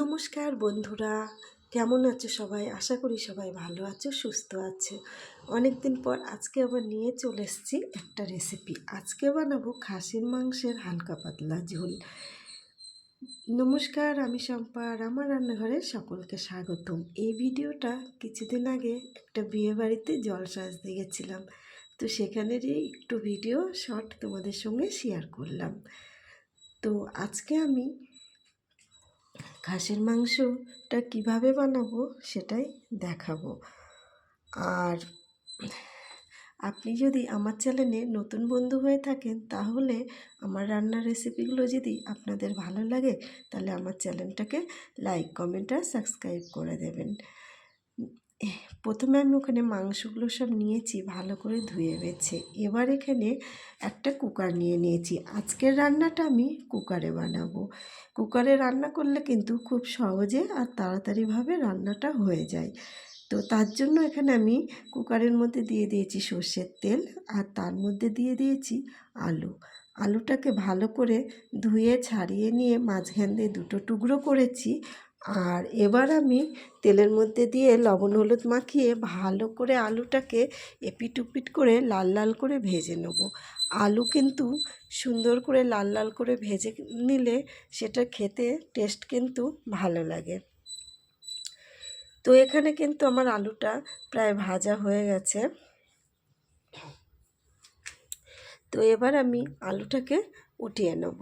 নমস্কার বন্ধুরা, কেমন আছো সবাই? আশা করি সবাই ভালো আছো, সুস্থ আছে। অনেক দিন পর আজকে আবার নিয়ে চলে এসেছি একটা রেসিপি আজকে বানাবো খাসির মাংসের হালকা পাতলা ঝোল। নমস্কার, আমি শম্পা আমার রান্নাঘরে সকলকে স্বাগতম। এই ভিডিওটা কিছুদিন আগে একটা বিয়ে বাড়িতে জল সাজতে গেছিলাম। তো সেখানেরই একটু ভিডিও শর্ট তোমাদের সঙ্গে শেয়ার করলাম। তো আজকে আমি খাসির মাংসটা কীভাবে বানাবো সেটাই দেখাবো। আর আপনি যদি আমার চ্যানেলে নতুন বন্ধু হয়ে থাকেন, তাহলে আমার রান্নার রেসিপিগুলো যদি আপনাদের ভালো লাগে, তাহলে আমার চ্যানেলটাকে লাইক কমেন্ট আর সাবস্ক্রাইব করে দেবেন। প্রথমে আমি ওখানে মাংসগুলো সব নিয়েছি, ভালো করে ধুয়ে বেছে। এবার এখানে একটা কুকার নিয়ে নিয়েছি। আজকের রান্নাটা আমি কুকারে বানাবো। কুকারে রান্না করলে কিন্তু খুব সহজে আর তাড়াতাড়িভাবে রান্নাটা হয়ে যায়। তো তার জন্য এখানে আমি কুকারের মধ্যে দিয়ে দিয়েছি সর্ষের তেল আর তার মধ্যে দিয়ে দিয়েছি আলু। আলুটাকে ভালো করে ধুয়ে, ছাড়িয়ে নিয়ে মাঝখান দিয়ে দুটো টুকরো করেছি আর এবার আমি তেলের মধ্যে দিয়ে লবণ, হলুদ মাখিয়ে ভালো করে আলুটাকে এপিট উপিট করে লাল লাল করে ভেজে নেব। আলু কিন্তু সুন্দর করে লাল লাল করে ভেজে নিলে সেটা খেতে টেস্ট কিন্তু ভালো লাগে। তো এখানে কিন্তু আমার আলুটা প্রায় ভাজা হয়ে গেছে। তো এবার আমি আলুটাকে উঠিয়ে নেব।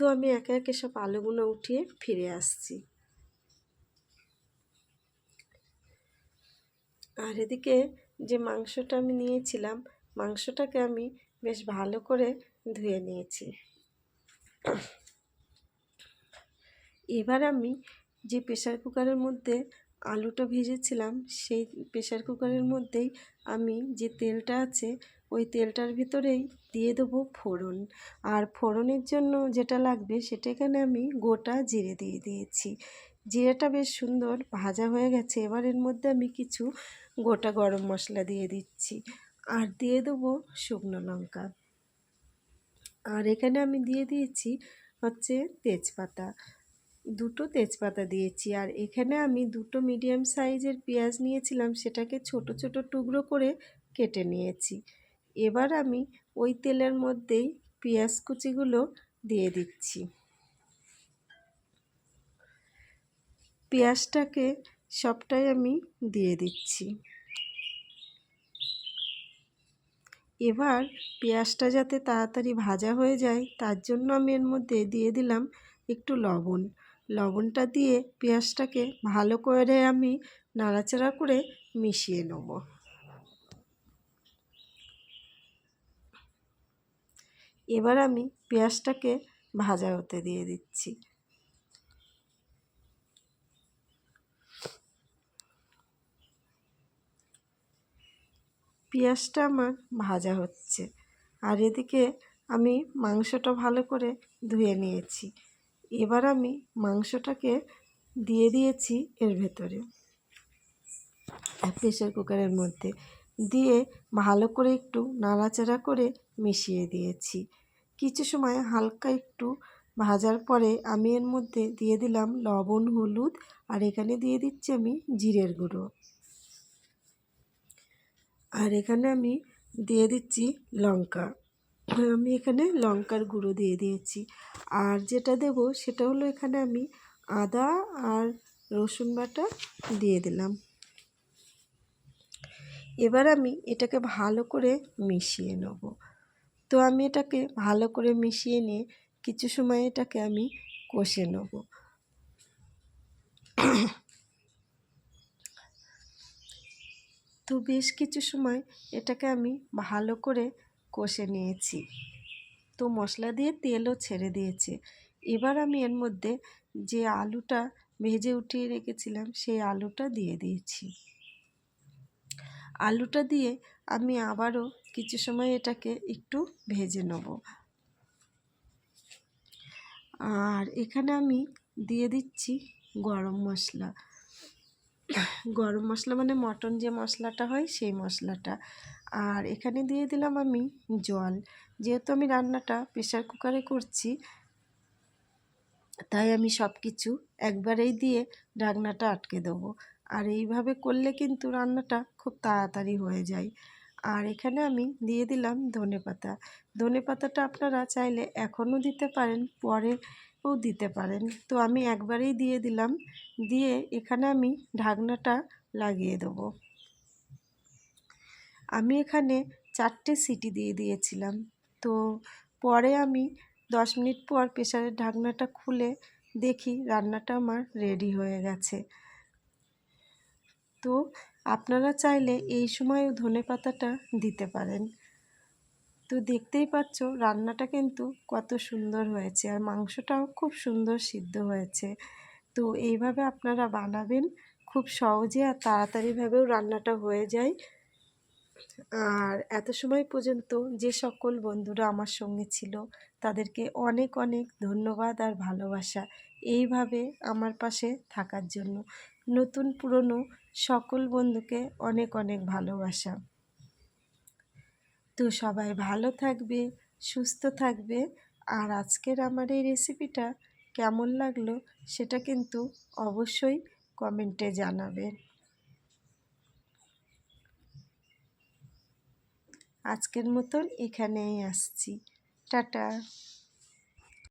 তো আমি একে একে সব আলুগুলো উঠিয়ে ফিরে আসছি। আর এদিকে যে মাংসটা আমি নিয়েছিলাম, মাংসটাকে আমি বেশ ভালো করে ধুয়ে নিয়েছি। এবার আমি যে প্রেশার কুকারের মধ্যে আলুটা ভেজেছিলাম, সেই প্রেশার কুকারের মধ্যেই আমি যে তেলটা আছে ওই তেলটার ভিতরেই দিয়ে দেবো ফোড়ন। আর ফোড়নের জন্য যেটা লাগবে সেটা এখানে আমি গোটা জিরে দিয়ে দিয়েছি। জিরেটা বেশ সুন্দর ভাজা হয়ে গেছে। এবার এর মধ্যে আমি কিছু গোটা গরম মশলা দিয়ে দিচ্ছি। আর দিয়ে দেবো শুকনো লঙ্কা। আর এখানে আমি দিয়ে দিয়েছি হচ্ছে তেজপাতা। দুটো তেজপাতা দিয়েছি। আর এখানে আমি দুটো মিডিয়াম সাইজের পেঁয়াজ নিয়েছিলাম। সেটাকে ছোট ছোট টুকরো করে কেটে নিয়েছি। এবার আমি ওই তেলের মধ্যেই পেঁয়াজ কুচিগুলো দিয়ে দিচ্ছি। পেঁয়াজটাকে সবটাই আমি দিয়ে দিচ্ছি। এবার পেঁয়াজটা যাতে তাড়াতাড়ি ভাজা হয়ে যায়, তার জন্য আমি এর মধ্যে দিয়ে দিলাম একটু লবণ। লবণটা দিয়ে পেঁয়াজটাকে ভালো করে আমি নাড়াচাড়া করে মিশিয়ে নেব। এবার আমি পেঁয়াজটাকে ভাজা হতে দিয়ে দিচ্ছি। পেঁয়াজটা আমার ভাজা হচ্ছে আর এদিকে আমি মাংসটা ভালো করে ধুয়ে নিয়েছি। এবার আমি মাংসটাকে দিয়ে দিয়েছি এর ভেতরে। প্রেশার কুকারের মধ্যে দিয়ে ভালো করে একটু নাড়াচাড়া করে মিশিয়ে দিয়েছি। কিছু সময় হালকা একটু ভাজার পরে আমি এর মধ্যে দিয়ে দিলাম লবণ, হলুদ আর এখানে দিয়ে দিচ্ছি আমি জিরের গুঁড়ো। আর এখানে আমি দিয়ে দিচ্ছি লঙ্কা। আমি এখানে লঙ্কার গুঁড়ো দিয়ে দিয়েছি। আর যেটা দেব সেটা হলো এখানে আমি আদা আর রসুন বাটা দিয়ে দিলাম। এবার আমি এটাকে ভালো করে মিশিয়ে নেব। তো আমি এটাকে ভালো করে মিশিয়ে নিয়ে কিছু সময় এটাকে আমি কষে নেব। তো বেশ কিছু সময় এটাকে আমি ভালো করে কষে নিয়েছি। তো মশলা দিয়ে তেলও ছেড়ে দিয়েছে। এবার আমি এর মধ্যে যে আলুটা ভেজে উঠিয়ে রেখেছিলাম, সেই আলুটা দিয়ে দিয়েছি। আলুটা দিয়ে আমি আবারও কিছু সময় এটাকে একটু ভেজে নেব। আর এখানে আমি দিয়ে দিচ্ছি গরম মশলা। গরম মশলা মানে মটন যে মশলাটা হয় সেই মশলাটা। আর এখানে দিয়ে দিলাম আমি জল। যেহেতু আমি রান্নাটা প্রেশার কুকারে করছি, তাই আমি সব কিছু একবারেই দিয়ে ঢাকনাটা আটকে দেবো। আর এইভাবে করলে কিন্তু রান্নাটা খুব তাড়াতাড়ি হয়ে যায়। আর এখানে আমি দিয়ে দিলাম ধনে পাতা। ধনে পাতাটা আপনারা চাইলে এখনও দিতে পারেন, পরেও দিতে পারেন। তো আমি একবারেই দিয়ে দিলাম। দিয়ে এখানে আমি ঢাকনাটা লাগিয়ে দেবো। আমি এখানে চারটে সিটি দিয়ে দিয়েছিলাম। তো পরে আমি দশ মিনিট পর প্রেশারের ঢাকনাটা খুলে দেখি রান্নাটা আমার রেডি হয়ে গেছে। তো আপনারা চাইলে এই সময়ও ধনে পাতাটা দিতে পারেন। তো দেখতেই পাচ্ছ, রান্নাটা কিন্তু কত সুন্দর হয়েছে আর মাংসটাও খুব সুন্দর সিদ্ধ হয়েছে। তো এইভাবে আপনারা বানাবেন, খুব সহজে আর তাড়াতাড়িভাবেও রান্নাটা হয়ে যায়। আর এত সময় পর্যন্ত যে সকল বন্ধুরা আমার সঙ্গে ছিল, তাদেরকে অনেক অনেক ধন্যবাদ আর ভালোবাসা। এইভাবে আমার পাশে থাকার জন্য। নতুন পুরনো সকল বন্ধুকে অনেক অনেক ভালোবাসা। তো সবাই ভালো থাকবে, সুস্থ থাকবে। আর আজকের আমার এই রেসিপিটা কেমন লাগল সেটা কিন্তু অবশ্যই কমেন্টে জানাবে। আজকের মতন এখানেই আসছি। টাটা।